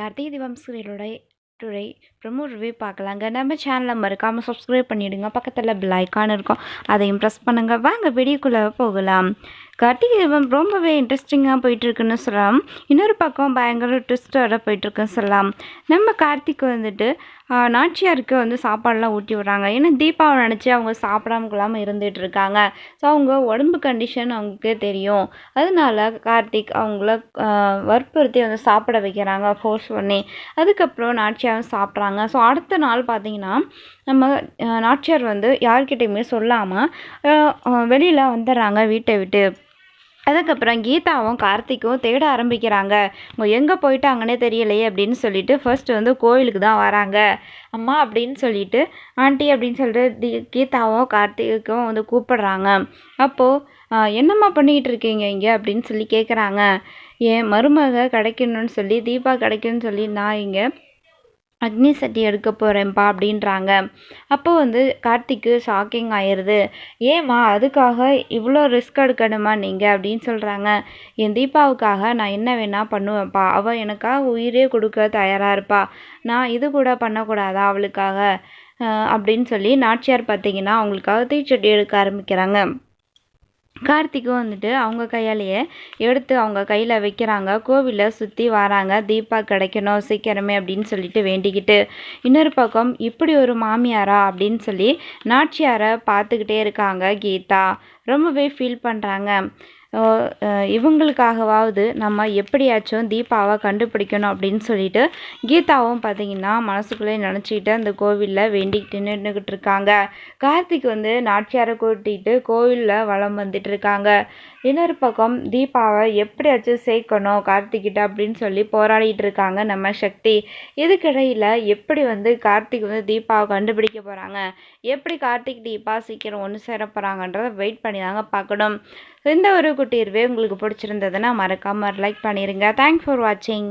Karthigai Deepam சீரியலோட today promo review பார்க்கலாங்க. நம்ம சேனலை மறக்காமல் சப்ஸ்கிரைப் பண்ணிவிடுங்க பக்கத்தில் பெல் ஐக்கான் இருக்கும். அதையும் ப்ரெஸ் பண்ணுங்கள் வாங்க வெடிக்குள்ளே போகலாம். கார்த்திகை தீபம் ரொம்பவே இன்ட்ரெஸ்டிங்காக போயிட்டுருக்குன்னு சொல்லலாம். இன்னொரு பக்கம் பயங்கர ட்விஸ்டோட போயிட்டுருக்குன்னு சொல்லலாம். நம்ம கார்த்திக் வந்துட்டு நாச்சியாருக்கு வந்து சாப்பாடெலாம் ஊட்டி விட்றாங்க. ஏன்னா தீபாவை நினச்சி அவங்க சாப்பிடாம கொள்ளாமல் இருந்துகிட்டு இருக்காங்க ஸோ அவங்க உடம்பு கண்டிஷன் அவங்களுக்கே தெரியும். அதனால கார்த்திக் அவங்கள வற்புறுத்தி வந்து சாப்பிட வைக்கிறாங்க ஃபோர்ஸ் பண்ணி. அதுக்கப்புறம் நாச்சியாரும் சாப்பிட்றாங்க. ஸோ அடுத்த நாள் பார்த்தீங்கன்னா நம்ம நாச்சியார் வந்து யார்கிட்டையுமே சொல்லாமல் வெளியில் வந்துடுறாங்க வீட்டை விட்டு. அதுக்கப்புறம் கீதாவும் கார்த்திக்கும் தேட ஆரம்பிக்கிறாங்க. அவங்க எங்கே போயிட்டாங்கன்னே தெரியலையே அப்படின்னு சொல்லிட்டு ஃபர்ஸ்ட் வந்து கோயிலுக்கு தான் வராங்க. அம்மா அப்படின்னு சொல்லிட்டு ஆண்டி அப்படின்னு சொல்லிட்டு கீதாவும் கார்த்திக்கும் வந்து கூப்பிடுறாங்க. அப்போது என்னம்மா பண்ணிக்கிட்டு இருக்கீங்க இங்கே? அப்படின்னு சொல்லி கேட்குறாங்க என் மருமக கிடைக்கணும்னு சொல்லி தீபா கிடைக்கணும்னு சொல்லி நான் இங்கே அக்னி சட்டி எடுக்க போகிறேன்ப்பா அப்படின்றாங்க. அப்போ வந்து கார்த்திக்கு ஷாக்கிங் ஆயிடுது ஏம்மா அதுக்காக இவ்வளோ ரிஸ்க் எடுக்கணுமா நீங்கள் அப்படின்னு சொல்கிறாங்க என் தீபாவுக்காக நான் என்ன வேணால் பண்ணுவேன்ப்பா. அவள் எனக்காக உயிரே கொடுக்க தயாராக இருப்பா. நான் இது கூட பண்ணக்கூடாதா அவளுக்காக? அப்படின்னு சொல்லி நாச்சியார் பார்த்தீங்கன்னா அவங்களுக்காக தீச்சட்டி எடுக்க ஆரம்பிக்கிறாங்க. கார்த்திக்கும் வந்துட்டு அவங்க கையாலேயே எடுத்து அவங்க கையில் வைக்கிறாங்க. கோவிலை சுற்றி வராங்க. தீபா கிடைக்கணும் சீக்கிரமே அப்படின்னு சொல்லிட்டு வேண்டிக்கிட்டு. இன்னொரு பக்கம் இப்படி ஒரு மாமியாரா அப்படின்னு சொல்லி நாச்சியாரை பார்த்துக்கிட்டே இருக்காங்க கீதா. ரொம்பவே ஃபீல் பண்ணுறாங்க இவங்களுக்காகவாவது நம்ம எப்படியாச்சும் தீபாவை கண்டுபிடிக்கணும் அப்படின்னு சொல்லிட்டு கீதாவும் பார்த்தீங்கன்னா மனசுக்குள்ளே நினச்சிக்கிட்டு அந்த கோவிலில் வேண்டிக்கிட்டு நின்றுக்கிட்டு இருக்காங்க. கார்த்திக் வந்து நாட்டியாரை கூட்டிகிட்டு கோவிலில் வளம் வந்துட்டு இருக்காங்க. இன்னொரு பக்கம் தீபாவை எப்படியாச்சும் சேர்க்கணும் கார்த்திக்கிட்ட அப்படின்னு சொல்லி போராடிட்டு இருக்காங்க நம்ம சக்தி. இதுக்கிடையில் எப்படி வந்து கார்த்திக் வந்து தீபாவை கண்டுபிடிக்க போகிறாங்க எப்படி கார்த்திக் தீபா சீக்கிரம் ஒன்று சேர போகிறாங்கன்றத வெயிட் பண்ணி தாங்க பார்க்கணும். இந்த ஒரு குட்டியிருவே உங்களுக்கு பிடிச்சிருந்ததுன்னா மறக்காமல் லைக் பண்ணிடுங்க தேங்க்ஸ் ஃபார் வாட்சிங்